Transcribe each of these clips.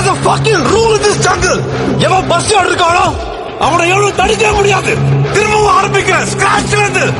There's a fucking rule in this jungle. எவன் bus இருக்கானோ அவனை எவ்வளவு தடுக்க முடியாது. திரும்பவும் ஆரம்பிக்கிறேன். ஸ்கிராச்ல இருந்து.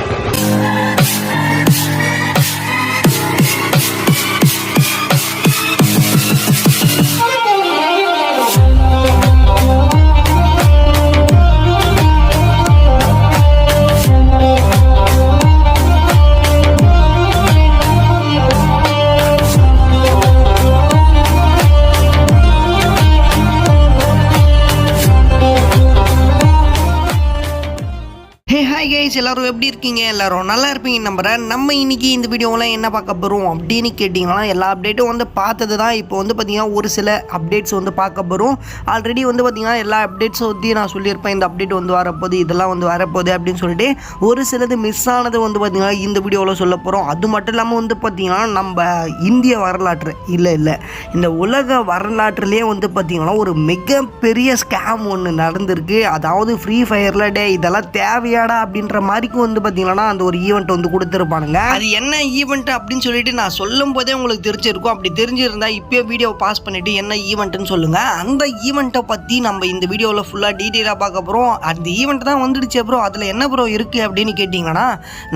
கைஸ் எல்லாரும் எப்படி இருக்கீங்க? எல்லோரும் நல்லா இருப்பீங்க நம்புகிறேன் நம்ம இன்றைக்கி இந்த வீடியோவில் என்ன பார்க்க போகிறோம் அப்படின்னு கேட்டிங்கன்னா எல்லா அப்டேட்டும் வந்து பார்த்தது தான் இப்போ வந்து பார்த்திங்கன்னா ஒரு சில அப்டேட்ஸ் வந்து பார்க்க போகிறோம் ஆல்ரெடி வந்து பார்த்திங்கன்னா எல்லா அப்டேட்ஸும் பற்றி நான் சொல்லியிருப்பேன். இந்த அப்டேட் வந்து வரப்போகுது இதெல்லாம் வந்து வரப்போகுது அப்படின்னு சொல்லிட்டு ஒரு சிலது மிஸ் ஆனது வந்து பார்த்திங்கன்னா இந்த வீடியோவில் சொல்ல போகிறோம் அது மட்டும் இல்லாமல் வந்து பார்த்திங்கன்னா நம்ம இந்திய வரலாற்று இல்லை இல்லை. இந்த உலக வரலாற்றுலேயே வந்து பார்த்திங்கன்னா ஒரு மிகப்பெரிய ஸ்கேம் ஒன்று நடந்திருக்கு. அதாவது ஃப்ரீ ஃபயரில் டே இதெல்லாம் தேவையாடா பண்ணுற மாதிரிக்கும் வந்து பார்த்தீங்கன்னா அந்த ஒரு ஈவெண்ட் வந்து கொடுத்துருப்பானுங்க. அது என்ன ஈவெண்ட் அப்படின்னு சொல்லிட்டு நான் சொல்லும் போதே உங்களுக்கு தெரிஞ்சிருக்கும். அப்படி தெரிஞ்சிருந்தா இப்போயே வீடியோ பாஸ் பண்ணிட்டு என்ன ஈவெண்ட்டுன்னு சொல்லுங்க. அந்த ஈவெண்ட்டை பற்றி நம்ம இந்த வீடியோவில் ஃபுல்லாக டீட்டெயிலாக பார்க்க போகிறோம் அந்த ஈவெண்ட் தான் வந்துடுச்சு ப்ரோ அதில் என்ன ப்ரோ இருக்குது அப்படின்னு கேட்டிங்கன்னா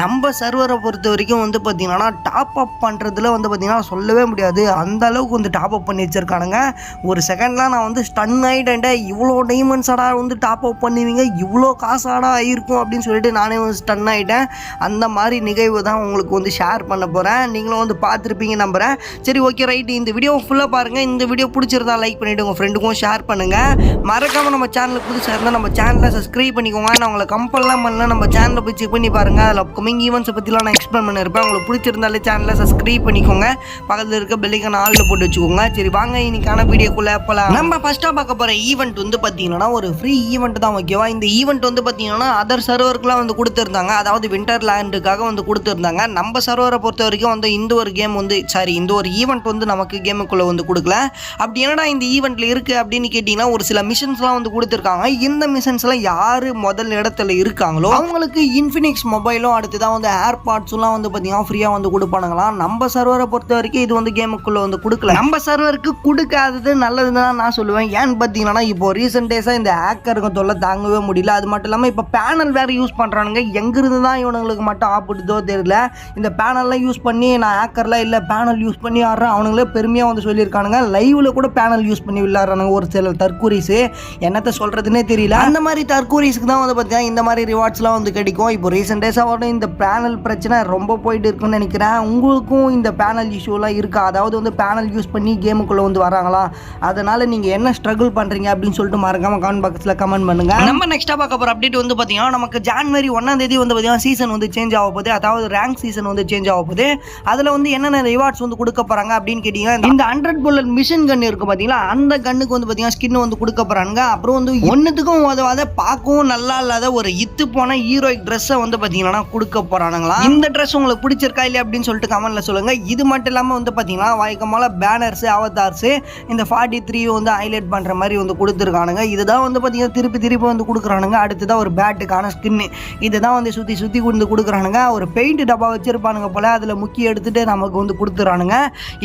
நம்ம சர்வரை பொறுத்த வரைக்கும் வந்து பார்த்தீங்கன்னா டாப் அப் பண்ணுறதுல வந்து பார்த்தீங்கன்னா சொல்லவே முடியாது. அந்த அளவுக்கு வந்து டாப் அப் பண்ணி வச்சிருக்கானுங்க. ஒரு செகண்ட்லாம் நான் வந்து ஸ்டன் ஆகிட்டேன்டே இவ்வளோ டைமண்ட்ஸாடா வந்து டாப் அப் பண்ணுவீங்க. இவ்வளோ காசாடா ஆயிருக்கும் அப்படின்னு சொல்லிட்டு நான் வந்து ஸ்டன் ஆகிட்டேன் அந்த மாதிரி நிகழ்வு தான் உங்களுக்கு வந்து ஷேர் பண்ண போகிறேன் நீங்களும் வந்து பார்த்துருப்பீங்க நம்புகிறேன் சரி ஓகே ரைட்டு இந்த வீடியோ ஃபுல்லாக பாருங்கள் இந்த வீடியோ பிடிச்சிருந்தா லைக் பண்ணிவிட்டு உங்கள் ஃப்ரெண்டுக்கும் ஷேர் பண்ணுங்கள் மறக்காமல் நம்ம சேனலுக்கு புதுசாக இருந்தால் நம்ம சேனலை சப்ஸ்கிரைப் பண்ணிக்கோங்க. நான் உங்களை கம்பல்லாம் பண்ணலாம் நம்ம சேனலில் போய் செக் பண்ணி பாருங்கள் அதில் அப்கமிங் ஈவெண்ட்ஸை பற்றிலாம் நான் எக்ஸ்பிளைன் பண்ணியிருப்பேன் உங்களுக்கு பிடிச்சிருந்தாலே சேனலை சப்ஸ்கிரைப் பண்ணிக்கோங்க. பக்கத்தில் இருக்க பெல்லைக்கான ஆளில் போட்டு வச்சுக்கோங்க. சரி வாங்க இன்னைக்கான வீடியோக்குள்ளே போகலாம் நம்ம ஃபஸ்ட்டாக பார்க்க போகிற ஈவெண்ட் வந்து பார்த்தீங்கன்னா ஒரு ஃப்ரீ ஈவெண்ட் தான் ஓகேவா இந்த ஈவெண்ட் வந்து பார்த்தீங்கன்னா அதர் சர்வருக்குலாம் வந்து கொடுத்துருந்தாங்க. அதாவது வின்டர் லேண்டுக்காக வந்து கொடுத்துருந்தாங்க. நம்ம சர்வரை பொறுத்த வரைக்கும் வந்து இந்த ஒரு கேம் வந்து சாரி இந்த ஒரு ஈவெண்ட் வந்து நமக்கு கேமுக்குள்ளே வந்து கொடுக்கல. அப்படி என்னடா இந்த ஈவெண்ட்டில் இருக்குது அப்படின்னு கேட்டிங்கன்னா ஒரு சில மிஷன்ஸ்லாம் வந்து கொடுத்துருக்காங்க. இந்த மிஷன்ஸ்லாம் யார் முதல் இடத்துல இருக்காங்களோ அவங்களுக்கு இன்ஃபினிக்ஸ் மொபைலும் அடுத்து தான் வந்து ஏர்பாட்ஸ்லாம் வந்து பார்த்தீங்கன்னா ஃப்ரீயாக வந்து கொடுப்பானுங்களாம் நம்ம சர்வரை பொறுத்த வரைக்கும் இது வந்து கேமுக்குள்ளே வந்து கொடுக்கல. நம்ம சர்வருக்கு கொடுக்காதது நல்லதுன்னு தான் நான் சொல்லுவேன். ஏன்னு பார்த்தீங்கன்னா இப்போ ரீசெண்ட் டேஸாக இந்த ஹேக்கருக்கு தொல்லை தாங்கவே முடியல. அது மட்டும் இல்லாமல் இப்போ பேனல் வேறு யூஸ் பண்ணுறாங்க பண்ணுறானுங்க எங்கேருந்து தான் இவனுங்களுக்கு மட்டும் ஆப்பிடுதோ தெரியல. இந்த பேனல்லாம் யூஸ் பண்ணி நான் ஹேக்கர்லாம் இல்லை பேனல் யூஸ் பண்ணி ஆடுறேன். அவனுங்களே பெருமையாக வந்து சொல்லியிருக்கானுங்க. லைவில் கூட பேனல் யூஸ் பண்ணி விளாட்றானுங்க ஒரு சில தற்கூரிஸு. என்னத்தை சொல்கிறதுனே தெரியல. அந்த மாதிரி தற்கூரிஸுக்கு தான் வந்து பார்த்தீங்கன்னா இந்த மாதிரி ரிவார்ட்ஸ்லாம் வந்து கிடைக்கும். இப்போ ரீசெண்ட் டேஸாக வரணும். இந்த பேனல் பிரச்சனை ரொம்ப போயிட்டு இருக்குன்னு நினைக்கிறேன். உங்களுக்கும் இந்த பேனல் இஷ்யூலாம் இருக்கா? அதாவது வந்து பேனல் யூஸ் பண்ணி கேமுக்குள்ளே வந்து வராங்களா? அதனால் நீங்கள் என்ன ஸ்ட்ரகிள் பண்ணுறீங்க அப்படின்னு சொல்லிட்டு மறக்காமல் கமெண்ட் பாக்ஸில் கமெண்ட் பண்ணுங்க. நம்ம நெக்ஸ்ட்டாக பார்க்க போகிற அப்டேட் வந்து பார்த்தீங்கன்னா நமக்கு ஜான்வரி ஒன்றாம் தேதி வந்து பார்த்தீங்கன்னா சீசன் வந்து சேஞ்ச் ஆக போகுது. அதாவது ரேங்க் சீசன் வந்து சேஞ்ச் ஆக போகுது. அதில் வந்து என்னென்ன ரிவார்ட்ஸ் வந்து கொடுக்க போகிறாங்க அப்படின்னு கேட்டிங்கன்னா இந்த ஹண்ட்ரட் புல்லட் மிஷின் கன் இருக்குது பார்த்தீங்களா அந்த கண்ணுக்கு வந்து பார்த்தீங்கன்னா ஸ்கின் வந்து கொடுக்க போகிறாங்க அப்புறம் வந்து ஒன்றுத்துக்கும் உதவாத பார்க்கவும் நல்லா இல்லாத ஒரு இத்து போன ஹீரோயிக் ட்ரெஸ்ஸை வந்து பார்த்தீங்கன்னா கொடுக்க போகிறானுங்களா இந்த ட்ரெஸ் உங்களுக்கு பிடிச்சிருக்கா இல்லையா அப்படின்னு சொல்லிட்டு கமெண்ட்டில் சொல்லுங்கள் இது மட்டும் இல்லாமல் வந்து பார்த்தீங்கன்னா வழக்கமான பேனர்ஸ் அவதார்ஸ் இந்த ஃபார்ட்டி த்ரீ வந்து ஹைலைட் பண்ணுற மாதிரி வந்து கொடுத்துருக்கானுங்க. இதுதான் வந்து பார்த்தீங்கன்னா திருப்பி திருப்பி வந்து கொடுக்குறானுங்க. அடுத்ததான் ஒரு பேட்டுக்கான ஸ்கின்னு இதை தான் வந்து சுற்றி சுற்றி கொண்டு கொடுக்குறானுங்க. ஒரு பெயிண்ட் டப்பா வச்சுருப்பானுங்க போல் அதில் முக்கிய எடுத்துகிட்டு நமக்கு வந்து கொடுத்துறானுங்க.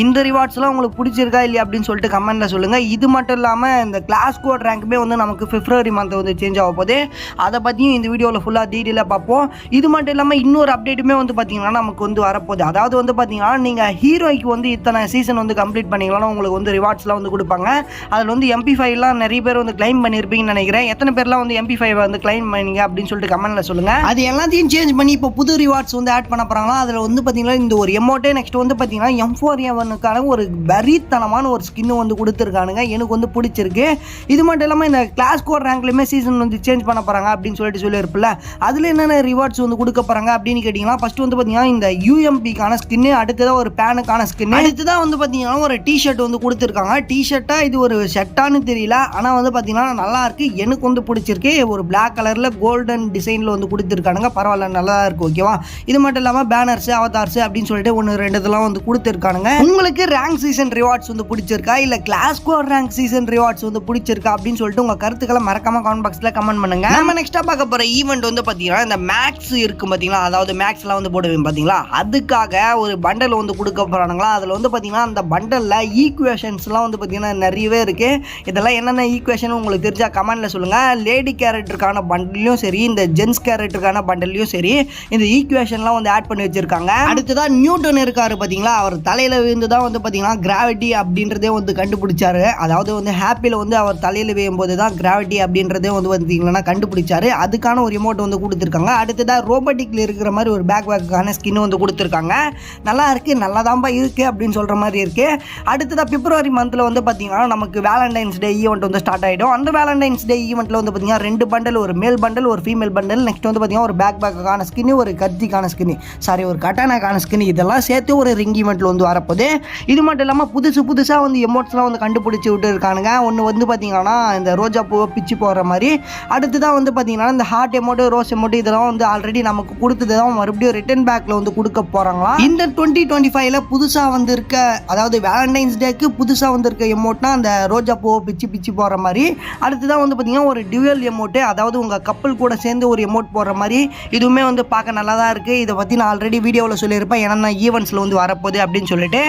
இந்த ரிவார்ட்ஸ்லாம் உங்களுக்கு பிடிச்சிருக்கா இல்லையா அப்படின்னு சொல்லிட்டு கமெண்ட்டில் சொல்லுங்கள் இது மட்டும் இல்லாமல் இந்த கிளாஸ் கோட் ரேங்க்குமே வந்து நமக்கு பிப்ரவரி மந்த் வந்து சேஞ்ச் ஆக போகுது. அதை பற்றியும் இந்த வீடியோவில் ஃபுல்லாக டீட்டெயிலாக பார்ப்போம். இது மட்டும் இல்லாமல் இன்னொரு அப்டேட்டுமே வந்து பார்த்தீங்கன்னா நமக்கு வந்து வரப்போகுது. அதாவது வந்து பார்த்தீங்கன்னா நீங்கள் ஹீரோய்க்கு வந்து இத்தனை சீசன் வந்து கம்ப்ளீட் பண்ணிக்கலாம் உங்களுக்கு வந்து ரிவார்ட்ஸ்லாம் வந்து கொடுப்பாங்க. அதில் வந்து எம்பி ஃபைவ்லாம் நிறைய பேர் வந்து கிளைம் பண்ணியிருப்பீங்கன்னு நினைக்கிறேன். எத்தனை பேர்லாம் வந்து எம்பி ஃபைவ் வந்து கிளைம் பண்ணீங்க அப்படின்னு சொல்லிட்டு கமெண்ட்ல சொல்லுங்க. அது எல்லாத்தையும் சேஞ்ச் பண்ணி இப்போ புது ரிவார்ட்ஸ் வந்து ஆட் பண்ண போகிறாங்களா அதில் வந்து பார்த்தீங்கன்னா இந்த ஒரு எமௌண்ட்டே நெக்ஸ்ட் வந்து பார்த்தீங்கன்னா எம் ஃபோர் எவனுக்கான ஒரு வரித்தனமான ஒரு ஸ்கின்னு வந்து கொடுத்துருக்கானுங்க. எனக்கு வந்து பிடிச்சிருக்கு. இது மட்டும் இல்லாமல் இந்த கிளாஸ் கோட் ரேங்க்லையுமே சீசன் வந்து சேஞ்ச் பண்ண போகிறாங்க அப்படின்னு சொல்லிட்டு சொல்லியிருப்பில்ல அதில் என்னென்ன ரிவார்ட்ஸ் வந்து கொடுக்க போகிறாங்க அப்படின்னு கேட்டிங்கன்னா ஃபஸ்ட்டு வந்து பார்த்தீங்கன்னா இந்த யூஎம்பிக்கான ஸ்கின்னு அடுத்ததாக ஒரு பேனுக்கான ஸ்கின் அடுத்ததான் வந்து பார்த்தீங்கன்னா ஒரு டிஷர்ட் வந்து கொடுத்துருக்காங்க. டிஷர்ட்டாக இது ஒரு ஷர்ட்டான்னு தெரியல. ஆனால் வந்து பார்த்தீங்கன்னா நல்லா இருக்கு. எனக்கு வந்து பிடிச்சிருக்கு. ஒரு பிளாக் கலரில் கோல்டன் டிசைனில் வந்து கொடுத்துருக்கானுங்க. பரவாயில்ல நல்லா தான் இருக்குது ஓகேவா இது மட்டும் இல்லாமல் பேனர்ஸ் அவதார்ஸ் அப்படின்னு சொல்லிட்டு ஒன்று ரெண்டு இதெல்லாம் வந்து கொடுத்துருக்கானுங்க. உங்களுக்கு ரேங்க் சீசன் ரிவார்ட்ஸ் வந்து பிடிச்சிருக்கா? இல்லை கிளாஸ் கோர் ரேங்க் சீசன் ரிவார்ட்ஸ் வந்து பிடிச்சிருக்கா? அப்படின்னு சொல்லிட்டு உங்கள் கருத்துக்களை மறக்காம கமெண்ட் பாக்ஸில் கமெண்ட் பண்ணுங்க. நம்ம நெக்ஸ்ட்டாக பார்க்க போகிற ஈவெண்ட் வந்து பார்த்தீங்கன்னா இந்த மேக்ஸ் இருக்கும் பார்த்தீங்களா அதாவது மேக்ஸ்லாம் வந்து போடுவேன் பார்த்தீங்களா அதுக்காக ஒரு பண்டல் வந்து கொடுக்க போகிறானுங்களா அதில் வந்து பார்த்தீங்கன்னா அந்த பண்டலில் ஈக்குவேஷன்ஸ்லாம் வந்து பார்த்தீங்கன்னா நிறையவே இருக்குது இதெல்லாம் என்னென்ன ஈக்குவேஷன் உங்களுக்கு தெரிஞ்சால் கமெண்ட்டில் சொல்லுங்கள் லேடி கேரக்டருக்கான பண்டல்லையும் சரி இந்த ஜென்ஸ் ஜெனரேட்டருக்கான பண்டல்லையும் சரி இந்த ஈக்குவேஷன்லாம் வந்து ஆட் பண்ணி வச்சிருக்காங்க. அடுத்ததான் நியூட்டன் இருக்காரு பார்த்தீங்களா அவர் தலையில் விழுந்து தான் வந்து பார்த்தீங்கன்னா கிராவிட்டி அப்படின்றதே வந்து கண்டுபிடிச்சாரு. அதாவது வந்து ஹாப்பியில் வந்து அவர் தலையில் விழும் போது தான் கிராவிட்டி அப்படின்றதே வந்து பார்த்தீங்கன்னா கண்டுபிடிச்சாரு. அதுக்கான ஒரு ரிமோட் வந்து கொடுத்துருக்காங்க. அடுத்ததாக ரோபோட்டிக்கில் இருக்கிற மாதிரி ஒரு பேக் பேக்குக்கான ஸ்கின் வந்து கொடுத்துருக்காங்க. நல்லா இருக்கு நல்லா தான்ப்பா இருக்கு அப்படின்னு சொல்கிற மாதிரி இருக்கு. அடுத்ததாக பிப்ரவரி மந்தில் வந்து பார்த்தீங்கன்னா நமக்கு வேலண்டைன்ஸ் டே ஈவெண்ட் வந்து ஸ்டார்ட் ஆகிடும் அந்த வேலண்டைன்ஸ் டே ஈவெண்ட்டில் வந்து பார்த்தீங்கன்னா ரெண்டு பண்டல் ஒரு மேல் பண்டல் ஒரு ஃபீமேல் பண்டல் நெக்ஸ்ட் வந்து பார்த்தீங்கன்னா ஒரு பேக் பேக்குக்கான ஸ்கின்னு ஒரு கத்திக்கான ஸ்கின்னு சாரி ஒரு கட்டானாக்கான ஸ்கின் இதெல்லாம் சேர்த்து ஒரு ரிங் ஈவெண்ட்டில் வந்து வரப்போது இது மட்டும் இல்லாமல் புதுசு புதுசாக வந்து எமோட்ஸ்லாம் வந்து கண்டுபிடிச்சி விட்டு இருக்கானுங்க ஒன்று வந்து பார்த்தீங்கன்னா இந்த ரோஜா பூவை பிச்சு போடுற மாதிரி. அடுத்து தான் வந்து பார்த்தீங்கன்னா இந்த ஹார்ட் எமோட்டு ரோஸ் எமோட்டு இதெல்லாம் வந்து ஆல்ரெடி நமக்கு கொடுத்தது தான் மறுபடியும் ரிட்டர்ன் பேக்கில் வந்து கொடுக்க போகிறாங்களா இந்த டுவெண்ட்டி டுவெண்ட்டி ஃபைவ்ல புதுசாக வந்திருக்க அதாவது வேலண்டைன்ஸ் டேக்கு புதுசாக வந்திருக்க எமோட்னா அந்த ரோஜா பூவை பிச்சு பிச்சு போடுற மாதிரி. அடுத்து தான் வந்து பார்த்தீங்கன்னா ஒரு டியூவல் எமோட்டு அதாவது உங்கள் கப்பல் கூட சேர்ந்து ஒரு எமோட் போடுற மாதிரி இதுவுமே வந்து பார்க்க நல்லா தான் இருக்குது இதை பற்றி நான் ஆல்ரெடி வீடியோவில் சொல்லியிருப்பேன். என்னென்ன ஈவெண்ட்ஸில் வந்து வரப்போகுது அப்படின்னு சொல்லிட்டு.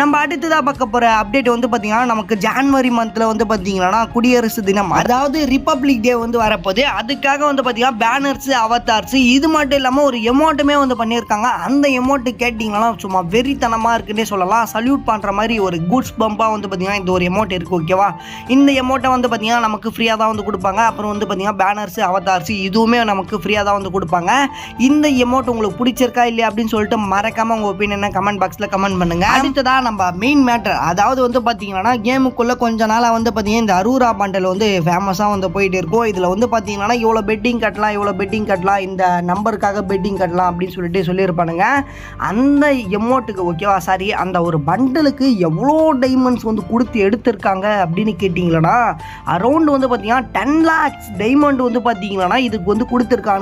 நம்ம அடுத்ததாக பார்க்க போகிற அப்டேட் வந்து பார்த்தீங்கன்னா நமக்கு ஜான்வரி மந்தில் வந்து பார்த்திங்கன்னா குடியரசு தினம். அதாவது ரிப்பப்ளிக் டே வந்து வரப்போகுது. அதுக்காக வந்து பார்த்தீங்கன்னா பேனர்ஸு அவதார்ஸ் இது மட்டும் இல்லாமல் ஒரு எமௌண்ட்டுமே வந்து பண்ணியிருக்காங்க. அந்த எமௌண்ட்டு கேட்டிங்கன்னா சும்மா வெறித்தனமாக இருக்குன்னே சொல்லலாம். சல்யூட் பண்ணுற மாதிரி ஒரு குட்ஸ் பம்பாக வந்து பார்த்தீங்கன்னா இந்த ஒரு எமௌண்ட் இருக்குது ஓகேவா இந்த எமௌண்ட்டை வந்து பார்த்தீங்கன்னா நமக்கு ஃப்ரீயாக தான் வந்து கொடுப்பாங்க. அப்புறம் வந்து பார்த்தீங்கன்னா பேனர்ஸ் அவத்தார்ஸ் இதுவுமே நமக்கு ஃப்ரீயாக தான் வந்து கொடுப்பாங்க. இந்த எமௌண்ட் உங்களுக்கு பிடிச்சிருக்கா இல்லையா அப்படின்னு சொல்லிட்டு மறக்காமல் உங்கள் ஒப்பீனியனை கமெண்ட் பாக்ஸில் கமெண்ட் பண்ணுங்க. அடுத்ததாக நம்ம மெயின் மேட்டர் அதாவது வந்து பார்த்தீங்கன்னா கேமுக்குள்ளே கொஞ்ச நாளாக வந்து பார்த்தீங்கன்னா இந்த அரூரா பண்டல் வந்து ஃபேமஸாக வந்து போயிட்டு இருக்கும் இதில் வந்து பார்த்தீங்கன்னா இவ்வளோ பெட்டிங் கட்டலாம் இவ்வளோ பெட்டிங் கட்டலாம் இந்த நம்பருக்காக பெட்டிங் கட்டலாம் அப்படின்னு சொல்லிட்டு சொல்லியிருப்பானுங்க. அந்த எமௌண்ட்டுக்கு ஓகேவா சாரி அந்த ஒரு பண்டலுக்கு எவ்வளோ டைமண்ட்ஸ் வந்து கொடுத்து எடுத்திருக்காங்க அப்படின்னு கேட்டிங்களா அரௌண்ட் வந்து பார்த்தீங்கன்னா டென் லேக்ஸ் டைமண்ட் வந்து பார்த்தீங்கன்னா இதுக்கு வந்து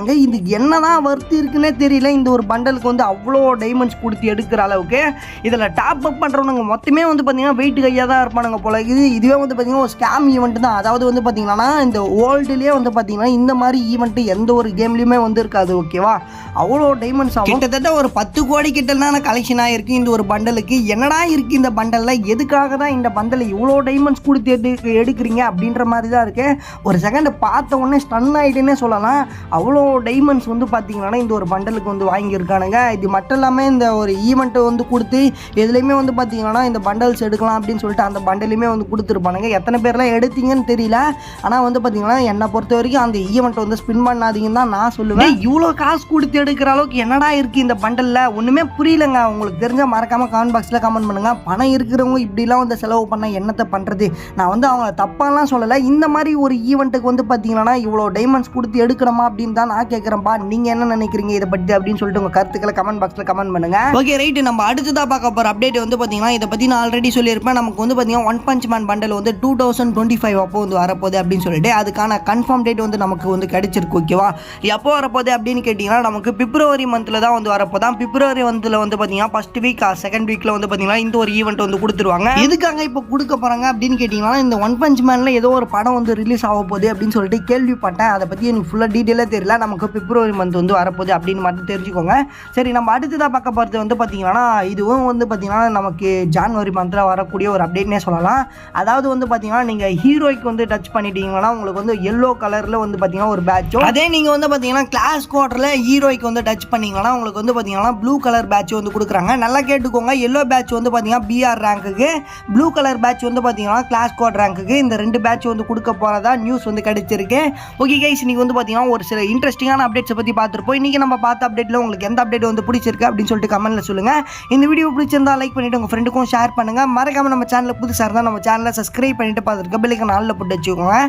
கொடுத்துருக்கானுங்க இது என்னதான் வர்த்து இருக்குன்னே தெரியல. இந்த ஒரு பண்டலுக்கு வந்து அவ்வளோ டைமண்ட்ஸ் கொடுத்து எடுக்கிற அளவுக்கு இதில் டாப் அப் பண்ணுறவனுங்க மொத்தமே வந்து பார்த்திங்கன்னா வெயிட் கையாக தான் இருப்பானுங்க போல இது இதுவே வந்து பார்த்திங்கன்னா ஒரு ஸ்கேம் ஈவெண்ட் தான். அதாவது வந்து பார்த்திங்கன்னா இந்த வேர்ல்டுலேயே வந்து பார்த்திங்கன்னா இந்த மாதிரி ஈவெண்ட்டு எந்த ஒரு கேம்லேயுமே வந்து இருக்காது ஓகேவா அவ்வளோ டைமண்ட்ஸ் ஆகும். கிட்டத்தட்ட ஒரு பத்து கோடி கிட்டலாம் கலெக்ஷன் ஆகிருக்கு இந்த ஒரு பண்டலுக்கு என்னடா இருக்குது இந்த பண்டலில் எதுக்காக தான் இந்த பண்டல் இவ்வளோ டைமண்ட்ஸ் கொடுத்து எடு எடுக்கிறீங்க அப்படின்ற மாதிரி தான் இருக்குது ஒரு செகண்ட் பார்த்த உடனே ஸ்டன் ஆகிட்டுன்னே சொல்லலாம். அவ்வளோ டைமண்ட்ஸ் வந்து பார்த்தீங்கன்னா இந்த ஒரு பண்டலுக்கு வந்து வாங்கியிருக்கானுங்க. இது மட்டும் இல்லாமல் இந்த ஒரு ஈவெண்ட்டை வந்து கொடுத்து எதுலேயுமே வந்து பார்த்தீங்கன்னா இந்த பண்டல்ஸ் எடுக்கலாம் அப்படின்னு சொல்லிட்டு அந்த பண்டலுமே வந்து கொடுத்துருப்பானுங்க. எத்தனை பேர்லாம் எடுத்தீங்கன்னு தெரியல. ஆனால் வந்து பார்த்தீங்கன்னா என்னை பொறுத்த வரைக்கும் அந்த ஈவெண்ட் வந்து ஸ்பின் பண்ணாதீங்கன்னு தான் நான் சொல்லுவேன். இவ்வளோ காசு கொடுத்து எடுக்கிற அளவுக்கு என்னடா இருக்குது இந்த பண்டலில் ஒன்றுமே புரியலங்க. உங்களுக்கு தெரிஞ்ச மறக்காமல் கமெண்ட் பாக்ஸில் கமெண்ட் பண்ணுங்கள் பணம் இருக்கிறவங்க இப்படிலாம் வந்து செலவு பண்ண என்னத்தை பண்ணுறது நான் வந்து அவங்கள தப்பாலாம் சொல்லலை. இந்த மாதிரி ஒரு ஈவெண்ட்டுக்கு வந்து பார்த்தீங்கன்னா இவ்வளோ டைமண்ட்ஸ் கொடுத்து எடுக்கணுமா அப்படின்னு தான் நான் கேட்குறேன்ப்பா நீங்கள் என்ன நினைக்கிறீங்க இதை பற்றி அப்படின்னு சொல்லிட்டு உங்கள் கருத்துக்களை கமெண்ட் பாக்ஸில் கமெண்ட் பண்ணுங்க. ஓகே ரைட்டு நம்ம அடுத்ததாக பார்க்க போகிற அப்டேட் வந்து பார்த்தீங்கன்னா இதை பற்றி நான் ஆல்ரெடி சொல்லியிருப்பேன். நமக்கு வந்து பார்த்தீங்கன்னா ஒன் பஞ்ச் மேன் பண்டல் வந்து டூ தௌசண்ட் டுவெண்ட்டி ஃபைவ் அப்போ வந்து வரப்போகுது அப்படின்னு சொல்லிட்டு அதுக்கான கன்ஃபார்ம் டேட் வந்து நமக்கு வந்து கிடைச்சிருக்கு ஓகேவா எப்போ வரப்போகுது அப்படின்னு கேட்டிங்கன்னா நமக்கு பிப்ரவரி மந்தில் தான் வந்து வரப்போதான் பிப்ரவரி மந்தில் வந்து பார்த்தீங்கன்னா ஃபர்ஸ்ட் வீக் செகண்ட் வீக்கில் வந்து பார்த்தீங்கன்னா இந்த ஒரு ஈவெண்ட் வந்து கொடுத்துருவாங்க. எதுக்காக இப்போ கொடுக்க போகிறாங்க அப்படின்னு கேட்டிங்கன்னா இந்த ஒன் பஞ்ச் மேனில் ஏதோ ஒரு படம் வந்து ரிலீஸ் ஆக போகுது அப்படின்னு சொல்லிட்டு கேள்விப்பட்டேன். அதை பற்றி எனக்கு ஃபுல்லாக டீட்டெயிலாக தெரியல. நம்ம நமக்கு பிப்ரவரி மந்த் வந்து வரப்போகுது அப்படின்னு மட்டும் தெரிஞ்சுக்கோங்க. சரி நம்ம அடுத்ததாக பார்க்க போகிறது வந்து பார்த்தீங்கன்னா இதுவும் வந்து பார்த்தீங்கன்னா நமக்கு ஜான்வரி மந்தில் வரக்கூடிய ஒரு அப்டேட்னே சொல்லலாம். அதாவது வந்து பார்த்தீங்கன்னா நீங்கள் ஹீரோய்க்கு வந்து டச் பண்ணிட்டீங்கன்னா உங்களுக்கு வந்து எல்லோ கலரில் வந்து பார்த்தீங்கன்னா ஒரு பேட்சும் அதே நீங்கள் வந்து பார்த்தீங்கன்னா கிளாஸ் குவார்டரில் ஹீரோய்க்கு வந்து டச் பண்ணிங்கன்னா உங்களுக்கு வந்து பார்த்தீங்கன்னா ப்ளூ கலர் பேட்ச் வந்து கொடுக்குறாங்க. நல்லா கேட்டுக்கோங்க எல்லோ பேட்ச் வந்து பார்த்தீங்கன்னா பிஆர் ரேங்க்குக்கு ப்ளூ கலர் பேட்ச் வந்து பார்த்தீங்கன்னா கிளாஸ் குவார்ட் ரேங்க்குக்கு இந்த ரெண்டு பேட்ச் வந்து கொடுக்க போகிறதா நியூஸ் வந்து கிடைச்சிருக்கு. ஓகே கைஸ் இன்னைக்கு வந்து பார்த்தீங்கன்னா ஒரு சில இன்ட்ரெஸ்ட் இன்ட்ரெஸ்டிங்கான அப்டேட்ஸை பற்றி பார்த்துருப்போம். இன்றைக்கி நம்ம பார்த்த அப்டேட்டில் உங்களுக்கு எந்த அப்டேட் வந்து பிடிச்சிருக்கு அப்படின்னு சொல்லிட்டு கமெண்ட்டில் சொல்லுங்கள் இந்த வீடியோ பிடிச்சிருந்தா லைக் பண்ணிவிட்டு உங்கள் ஃப்ரெண்டுக்கும் ஷேர் பண்ணுங்கள் மறக்காமல் நம்ம சேனலில் புதுசாக இருந்தால் நம்ம சேனலை சப்ஸ்கிரைப் பண்ணிட்டு பார்த்துருக்க பிள்ளைக்கு நாளில் போட்டு வச்சுக்கோங்க.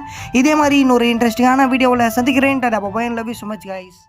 இதே மாதிரி இன்னொரு இன்ட்ரெஸ்டிங்கான வீடியோவில் சந்திக்கிறேன். Tata bye love you so much guys